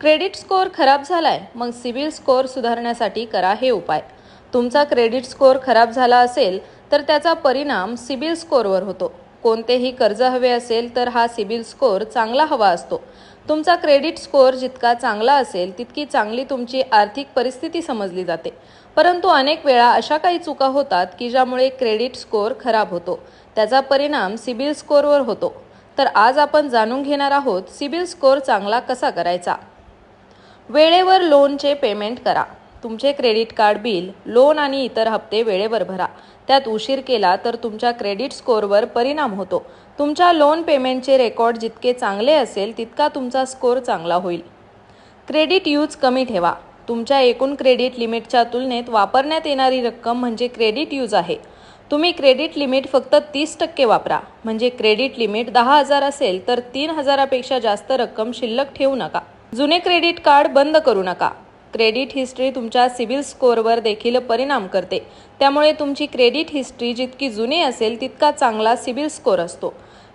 Credit score खराब झालाय मग सिबिल स्कोअर सुधारण्यासाठी करा हे उपाय. तुमचा क्रेडिट स्कोअर खराब झाला असेल तर त्याचा परिणाम सिबिल स्कोअरवर होतो. कोणतेही कर्ज हवे असेल तर हा सिबिल स्कोअर चांगला हवा असतो. तुमचा क्रेडिट स्कोअर जितका चांगला असेल तितकी चांगली तुमची आर्थिक परिस्थिती समजली जाते. परंतु अनेक वेळा अशा काही चुका होतात की ज्यामुळे क्रेडिट स्कोअर खराब होतो. त्याचा परिणाम सिबिल स्कोअरवर होतो. तर आज आपण जाणून घेणार आहोत सिबिल स्कोअर चांगला कसा करायचा. वेळेवर लोनचे पेमेंट करा. तुमचे क्रेडिट कार्ड बिल लोन आणि इतर हप्ते वेळेवर भरा. त्यात उशीर केला तर तुमच्या क्रेडिट स्कोअरवर परिणाम होतो. तुमच्या लोन पेमेंटचे रेकॉर्ड जितके चांगले असेल तितका तुमचा स्कोअर चांगला होईल. क्रेडिट यूज कमी ठेवा. तुमच्या एकूण क्रेडिट लिमिटच्या तुलनेत वापरण्यात येणारी रक्कम म्हणजे क्रेडिट यूज आहे. तुम्ही क्रेडिट लिमिट फक्त तीस टक्के वापरा. म्हणजे क्रेडिट लिमिट दहा हजार असेल तर तीन हजारापेक्षा जास्त रक्कम शिल्लक ठेवू नका. जुने क्रेडिट कार्ड बंद करू नका. क्रेडिट हिस्ट्री तुमच्या सिबिल स्कोअरवर देखील परिणाम करते. त्यामुळे तुमची क्रेडिट हिस्ट्री जितकी जुनी असेल तितका चांगला सिबिल स्कोअर असतो.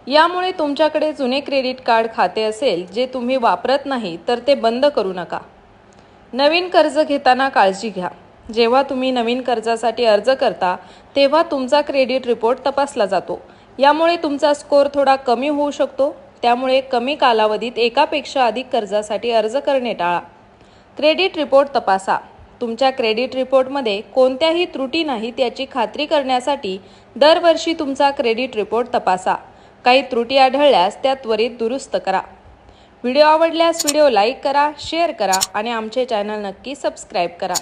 यामुळे तुमच्याकडे जुने क्रेडिट कार्ड खाते असेल जे तुम्ही वापरत नाही तर ते बंद करू नका. नवीन कर्ज घेताना काळजी घ्या. जेव्हा तुम्ही नवीन कर्जासाठी अर्ज करता तेव्हा तुमचा क्रेडिट रिपोर्ट तपासला जातो. यामुळे तुमचा स्कोअर थोडा कमी होऊ शकतो. त्यामुळे कमी कालावधीत एकापेक्षा अधिक कर्जासाठी अर्ज करणे टाळा. क्रेडिट रिपोर्ट तपासा. तुमच्या क्रेडिट रिपोर्टमध्ये कोणत्याही त्रुटी नाहीत याची खात्री करण्यासाठी दरवर्षी तुमचा क्रेडिट रिपोर्ट तपासा. काही त्रुटी आढळल्यास त्या त्वरित दुरुस्त करा. व्हिडिओ आवडल्यास व्हिडिओ लाईक करा शेअर करा आणि आमचे चॅनल नक्की सबस्क्राईब करा.